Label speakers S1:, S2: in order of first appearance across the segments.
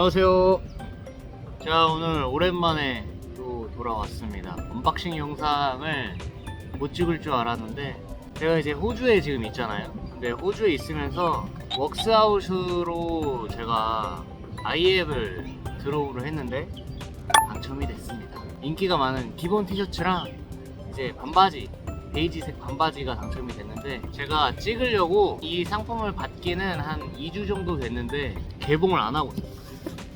S1: 안녕하세요. 자 오늘 오랜만에 또 돌아왔습니다. 언박싱 영상을 못 찍을 줄 알았는데 제가 이제 호주에 지금 있잖아요. 근데 호주에 있으면서 웍스아웃으로 제가 아이앱을 들어오를 했는데 당첨이 됐습니다. 인기가 많은 기본 티셔츠랑 이제 반바지 베이지색 반바지가 당첨이 됐는데 제가 찍으려고 이 상품을 받기는 한 2주 정도 됐는데 개봉을 안 하고 있어요.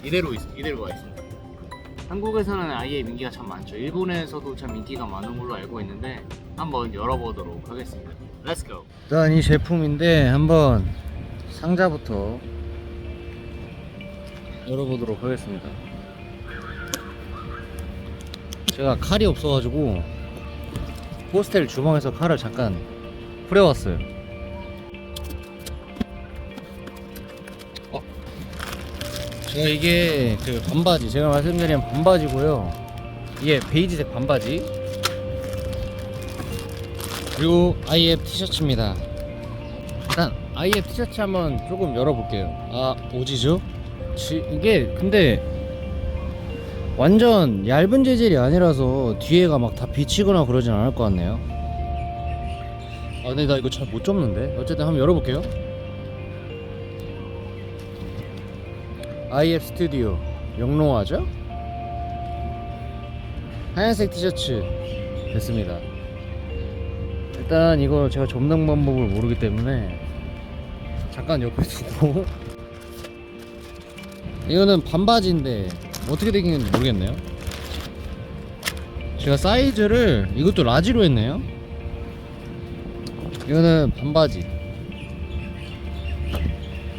S1: 이대로 있, 이대로가 있습니다. 한국에서는 아예 인기가 참 많죠. 일본에서도 참 인기가 많은 걸로 알고 있는데 한번 열어보도록 하겠습니다. Let's go. 일단 이 제품인데 한번 상자부터 열어보도록 하겠습니다. 제가 칼이 없어가지고 호스텔 주방에서 칼을 잠깐 뿌려왔어요. 이게 그 반바지, 제가 말씀드린 반바지고요. 이게 베이지색 반바지. 그리고 IF 티셔츠입니다. 일단 IF 티셔츠 한번 조금 열어볼게요. 아, 오지죠? 지- 이게 근데 완전 얇은 재질이 아니라서 뒤에가 막 다 비치거나 그러진 않을 것 같네요. 아 근데 나 이거 잘 못 접는데. 어쨌든 한번 열어볼게요. IF 스튜디오 영롱하죠? 하얀색 티셔츠 됐습니다. 일단 이거 제가 접는 방법을 모르기 때문에 잠깐 옆에 두고 이거는 반바지인데 어떻게 되긴지 모르겠네요. 제가 사이즈를 이것도 라지로 했네요. 이거는 반바지.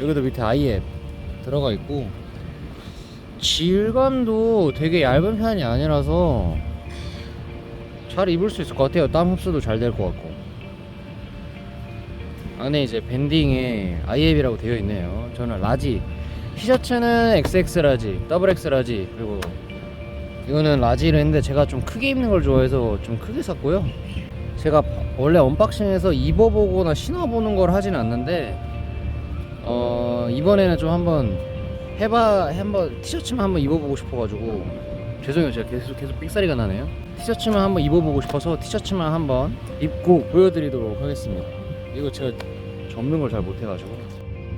S1: 여기도 밑에 IF 들어가 있고 질감도 되게 얇은 편이 아니라서 잘 입을 수 있을 것 같아요. 땀 흡수도 잘 될 것 같고. 안에 이제 밴딩에 IF이라고 되어 있네요. 저는 라지. 티셔츠는 XX 라지, 더블 X 라지, 그리고 이거는 라지를 했는데 제가 좀 크게 입는 걸 좋아해서 좀 크게 샀고요. 제가 원래 언박싱에서 입어보거나 신어보는 걸 하진 않는데 어 이번에는 좀 한번 해봐 한번 티셔츠만 한번 입어보고 싶어가지고 죄송해요 제가 계속 계속 삑사리가 나네요. 티셔츠만 한번 입어보고 싶어서 티셔츠만 한번 입고 보여드리도록 하겠습니다. 이거 제가 접는 걸 잘 못해가지고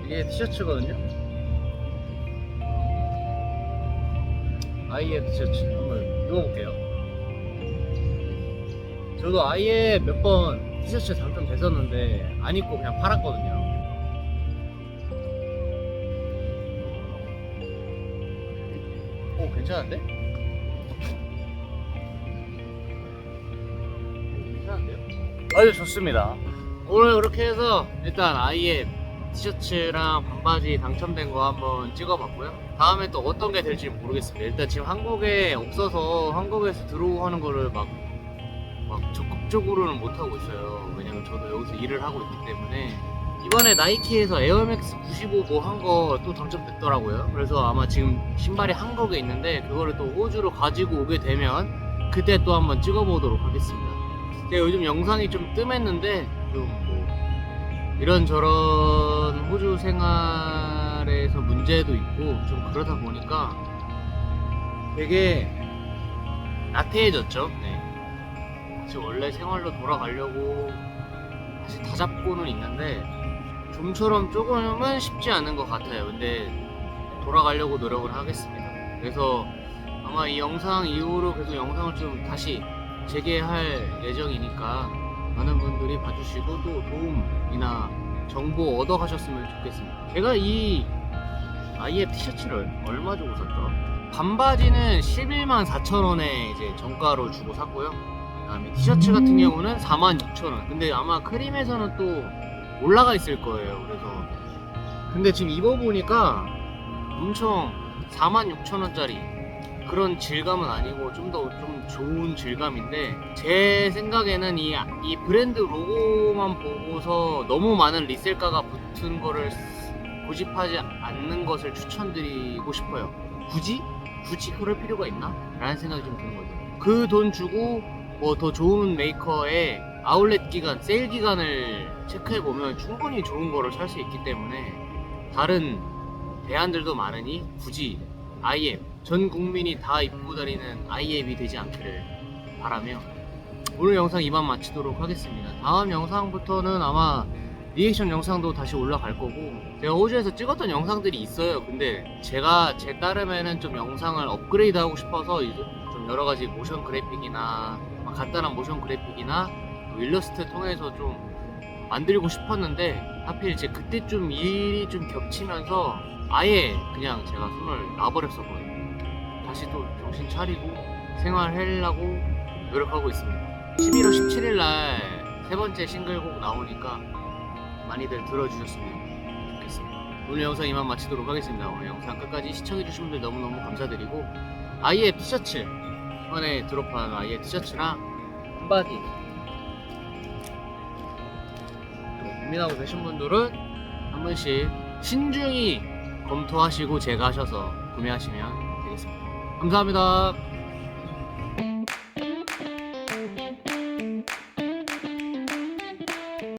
S1: 이게 티셔츠거든요. 아이의 티셔츠 한번 입어볼게요. 저도 아예 몇번 티셔츠 당첨됐었는데 안 입고 그냥 팔았거든요. 오 괜찮은데? 괜찮은데요? 아주 좋습니다. 오늘 그렇게 해서 일단 아이의 티셔츠랑 반바지 당첨된 거 한번 찍어봤고요. 다음에 또 어떤 게 될지 모르겠습니다. 일단 지금 한국에 없어서 한국에서 들어오는 거를 막, 막 적극적으로는 못 하고 있어요. 왜냐면 저도 여기서 일을 하고 있기 때문에 이번에 나이키에서 에어맥스 95 뭐 한 거 또 당첨됐더라고요. 그래서 아마 지금 신발이 한국에 있는데 그거를 또 호주로 가지고 오게 되면 그때 또 한번 찍어보도록 하겠습니다. 제가 요즘 영상이 좀 뜸했는데 좀뭐 이런저런 호주 생활에서 문제도 있고 좀 그러다 보니까 되게 나태해졌죠. 네. 다시 원래 생활로 돌아가려고 다시 다잡고는 있는데 좀처럼 조금은 쉽지 않은 것 같아요. 근데 돌아가려고 노력을 하겠습니다. 그래서 아마 이 영상 이후로 계속 영상을 좀 다시 재개할 예정이니까 많은 분들이 봐주시고 또 도움이나 정보 얻어 가셨으면 좋겠습니다. 제가 이 IF 티셔츠를 얼마 주고 샀더라? 반바지는 11만 4천 원에 이제 정가로 주고 샀고요. 그다음에 티셔츠 같은 경우는 4만 6천 원. 근데 아마 크림에서는 또 올라가 있을 거예요. 그래서 근데 지금 입어보니까 엄청 4만 6천 원짜리 그런 질감은 아니고 좀더좀 좋은 질감인데 제 생각에는 이, 이 브랜드 로고만 보고서 너무 많은 리셀가가 붙은 거를 고집하지 않는 것을 추천드리고 싶어요. 굳이? 굳이 그럴 필요가 있나? 라는 생각이 좀 드는 거죠. 그 돈 주고 뭐 더 좋은 메이커의 아울렛 기간, 세일 기간을 체크해 보면 충분히 좋은 거를 살 수 있기 때문에 다른 대안들도 많으니 굳이 아이앱 전 국민이 다 입고 다니는 아이앱이 되지 않기를 바라며 오늘 영상 이만 마치도록 하겠습니다. 다음 영상부터는 아마 리액션 영상도 다시 올라갈 거고 제가 호주에서 찍었던 영상들이 있어요. 근데 제가 제 따름에는 좀 영상을 업그레이드 하고 싶어서 좀 여러 가지 모션 그래픽이나 막 간단한 모션 그래픽이나 뭐 일러스트 통해서 좀 만들고 싶었는데 하필 이제 그때 좀 일이 좀 겹치면서 아예 그냥 제가 손을 놔버렸었거든요. 다시 또 정신 차리고 생활하려고 노력하고 있습니다. 11월 17일 날 세 번째 싱글곡 나오니까 많이들 들어주셨으면 좋겠습니다. 오늘 영상 이만 마치도록 하겠습니다. 오늘 영상 끝까지 시청해주신 분들 너무너무 감사드리고 아이의 티셔츠 이번에 드롭한 아이의 티셔츠랑 한바지 고민하고 계신 분들은 한 번씩 신중히 검토하시고 제가 하셔서 구매하시면 되겠습니다. 감사합니다.